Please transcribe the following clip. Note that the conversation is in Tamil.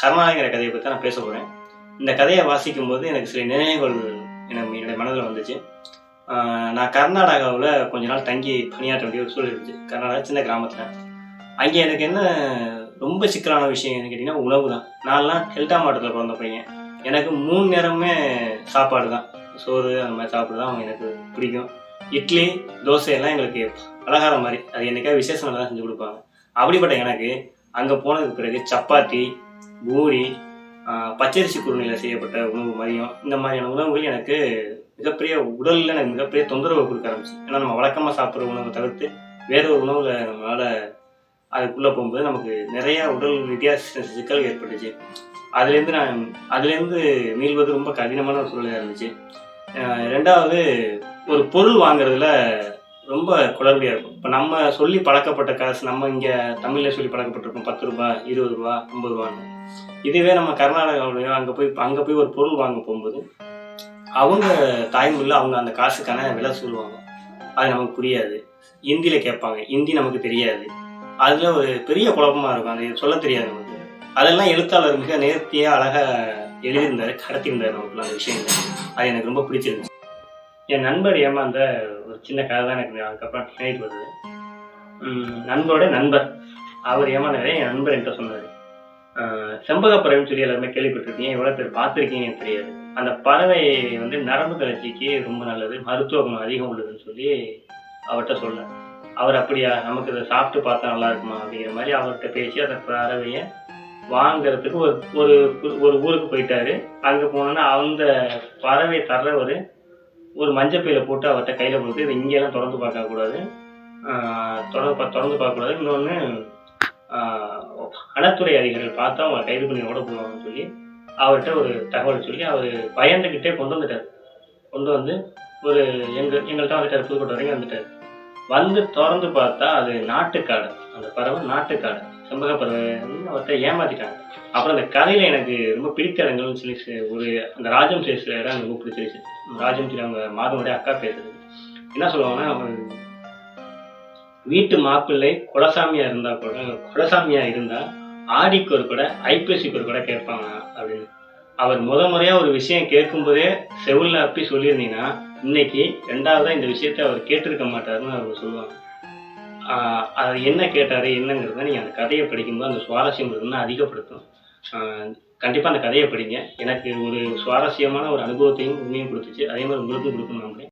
சரணாலயங்கிற கதையை பற்றி நான் பேச போகிறேன் இந்த கதையை வாசிக்கும் போது எனக்கு சில நினைவுகள் எனக்கு என்னுடைய மனதில் வந்துச்சு. நான் கர்நாடகாவில் கொஞ்ச நாள் தங்கி பணியாற்ற வேண்டிய ஒரு சூழல் இருந்துச்சு. கர்நாடகா சின்ன கிராமத்தில். அங்கே எனக்கு என்ன ரொம்ப சிக்கலான விஷயம் என்ன கேட்டிங்கன்னா உணவு தான். நான்லாம் டெல்டா மாவட்டத்தில் பிறந்த பையன். எனக்கு மூணு நேரமே சாப்பாடு தான். சோறு அந்த மாதிரி சாப்பிட தான் அவங்க எனக்கு பிடிக்கும். இட்லி தோசை எல்லாம் எங்களுக்கு பலகாரம் மாதிரி. அது என்னைக்கா விசேஷமாக தான் செஞ்சு கொடுப்பாங்க. அப்படிப்பட்ட எனக்கு அங்கே போனதுக்கு பிறகு சப்பாத்தி பூரி பச்சரிசி குருணையில் செய்யப்பட்ட உணவு மதியம் இந்த மாதிரியான உணவுகள் எனக்கு மிகப்பெரிய உடலில் எனக்கு மிகப்பெரிய தொந்தரவு கொடுக்க ஆரம்பிச்சு ஏன்னா நம்ம வழக்கமாக சாப்பிட்ற உணவை தவிர்த்து வேற ஒரு உணவில் நம்மளால் அதுக்குள்ளே போகும்போது நமக்கு நிறைய உடல் வித்தியாச சிக்கல் ஏற்பட்டுச்சு. அதுலேருந்து நான் அதுலேருந்து மீள்வது ரொம்ப கடினமான ஒரு சூழ்நிலை இருந்துச்சு. ரெண்டாவது ஒரு பொருள் வாங்குறதுல ரொம்ப குளறுபடியாக இருக்கும். இப்போ நம்ம சொல்லி பழக்கப்பட்ட காசு நம்ம இங்கே தமிழில் சொல்லி பழக்கப்பட்டிருக்கோம் பத்து ரூபாய் இருபது ரூபா ஐம்பது ரூபான்னு. இதுவே நம்ம கர்நாடகாவிலையோ அங்கே போய் அங்கே போய் ஒரு பொருள் வாங்க போகும்போது அவங்க தாய்மொழியில் அவங்க அந்த காசுக்கான விலை சொல்லுவாங்க. அது நமக்கு புரியாது. ஹிந்தியில் கேட்பாங்க. ஹிந்தி நமக்கு தெரியாது. அதில் ஒரு பெரிய குழப்பமா இருக்கும். அது சொல்ல தெரியாது நமக்கு. அதெல்லாம் எழுத்தாளர் மிக நேர்த்தியாக அழகாக எழுதியிருந்தார் கடத்தியிருந்தார் நமக்குள்ள அந்த விஷயங்கள். அது எனக்கு ரொம்ப பிடிச்சிருந்துச்சு. என் நண்பர் ஏமாந்த சின்ன கதை தான் எனக்கு. அதுக்கப்புறம் நினைவு வருது. நண்பரோட நண்பர். அவர் ஏமாந்தவரே என் நண்பர் என்கிட்ட சொன்னார். செம்பகப்பறவைன்னு சொல்லி எல்லாருமே கேள்விப்பட்டிருக்கீங்க. எவ்வளோ பேர் பார்த்துருக்கீங்க தெரியாது. அந்த பறவை வந்து நரம்பு தளர்ச்சிக்கு ரொம்ப நல்லது. மருத்துவ குணம் அதிகம் உள்ளதுன்னு சொல்லி அவர்கிட்ட சொல்ல அவர் அப்படியா? நமக்கு இதை சாப்பிட்டு பார்த்தா நல்லா இருக்குமா? அப்படிங்கிற மாதிரி அவர்கிட்ட பேசி அந்த பறவையை வாங்குறதுக்கு ஒரு ஒரு ஒரு ஊருக்கு போயிட்டாரு. அங்கே போனோன்னா அந்த பறவை தர்றவர் ஒரு ஒரு மஞ்சப்பையில போட்டு அவர்கிட்ட கையில் கொடுத்து இதை இங்கெல்லாம் திறந்து பார்க்கக்கூடாது ஆஹ் திறந்து பா- திறந்து பார்க்கக்கூடாது இன்னொன்று வனத்துறை அதிகாரிகள் பார்த்தா அவங்க கைது பண்ணி ஓட போவாங்கன்னு சொல்லி அவர்கிட்ட ஒரு தகவல் சொல்லி அவர் பயந்துக்கிட்டே கொண்டு வந்துட்டார். கொண்டு வந்து ஒரு எங்க எங்கள்கிட்ட வந்துட்டார் புதுக்கோட்டை வரைக்கும் வந்துட்டார். வந்து திறந்து பார்த்தா அது நாட்டுக்காடு. அந்த பறவை நாட்டுக்காடு செம்பக பறவை அவர்கிட்ட ஏமாத்திட்டாங்க. அப்புறம் அந்த கதையில எனக்கு ரொம்ப பிடித்த இடங்கள்னு சொல்லி ஒரு அந்த ராஜம் பேசுகிற இடம் எனக்கு ரொம்ப பிடிச்சிருச்சு. ராஜம் சொல்லி அவங்க மாதவனுடைய அக்கா பேசுறது என்ன சொல்லுவாங்கன்னா அவங்க வீட்டு மாப்பிள்ளை குலசாமியா இருந்தா கூட குலசாமியா இருந்தா ஆடிக்கு ஒரு கூட ஐபிஎஸ்சிக்கு ஒரு கூட கேட்பாங்க அப்படின்னு. அவர் முத முறையா ஒரு விஷயம் கேட்கும்போதே செவில் அப்படி சொல்லியிருந்தீங்கன்னா இன்னைக்கு ரெண்டாவதா இந்த விஷயத்த அவர் கேட்டிருக்க மாட்டாருன்னு அவங்க சொல்லுவாங்க. அது என்ன கேட்டார் என்னங்கிறத நீங்கள் அந்த கதையை படிக்கும்போது அந்த சுவாரஸ்யம் இருக்குன்னு அதிகப்படுத்தும் கண்டிப்பாக அந்த கதையை படிங்க. எனக்கு ஒரு சுவாரஸ்யமான ஒரு அனுபவத்தையும் உண்மையும் கொடுத்துச்சு. அதே மாதிரி உங்களுக்கும் கொடுக்கணும் நம்புறேன்